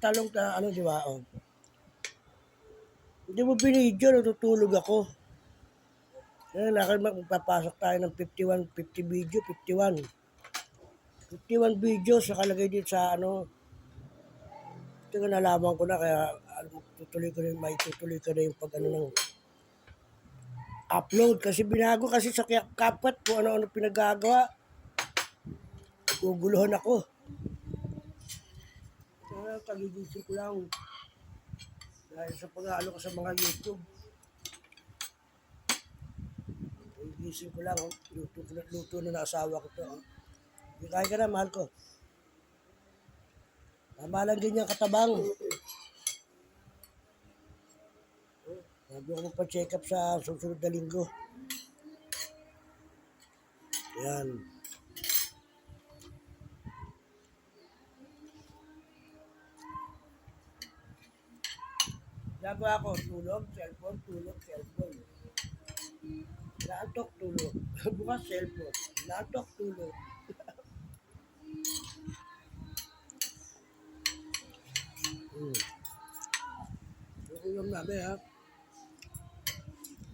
Talong na ano, di ba? Oh. Hindi mo binidyo, natutulog ako. Kaya lakad magpapasok tayo ng 51, 50 video, 51. 51 videos nakalagay dito sa ano. Ito nga nalaman ko na kaya ano, tutuloy ko na, may tutuloy ko na yung pag ano ng upload kasi binago kasi sa kapat kung ano-ano pinagagawa. Guguluhan ako. Kaya kagigising ko lang. Dahil sa pag-aalo ko sa mga YouTube. Kagigising ko lang. oh. Luto, luto na ng asawa ko to. oh. Hindi kaya ka na, mahal ko. Tama lang din yung katabang. Sabi ko pa-check up sa susunod na linggo. Yan. Gagawa ako, tulog, cellphone, tulog, cellphone. Naantok, tulog. Bukas, cellphone. Naantok, tulog. hmm. Yung ulam namin, ha?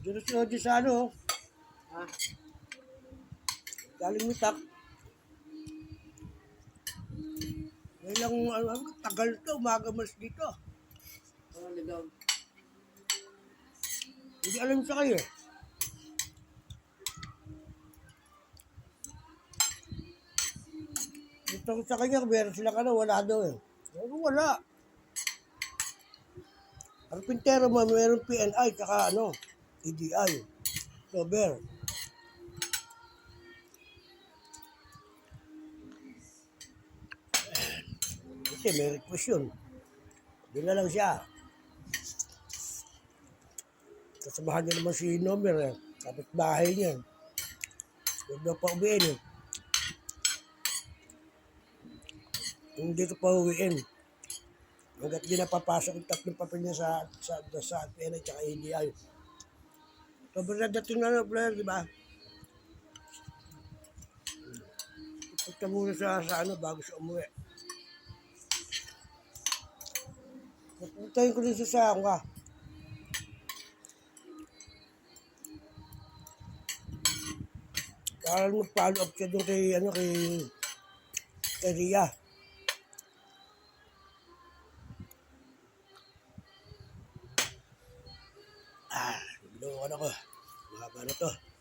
Si Oji sa ano, ha? Galing mitak. Ngayon lang, ano, tagal to, umaga mas dito. Mga ligaw. Hindi alam sa kayo. eh. Dito ko sa kanya, meron sila ka na, wala daw eh. Pero wala. Ang pintero mo, meron PNI, tsaka ano, EDI. Sober. Kasi may request yun. Doon lang siya. Kasamahan niya naman si Nomer eh. Kapit bahay niya. Huwag daw pa uwiin eh. Hindi ko pa uwiin. Hanggat di napapasok yung tatlong papel niya sa sa sa PNA at ADI. Sobrang na dating na na player, di ba? Punta muna sa, sa ano bago siya umuwi. Pupuntahin ko siya sa ako Parang nag-follow up siya doon kay, ano, kay, kay Ria. Ah, binuwan ako. Mahaba na to.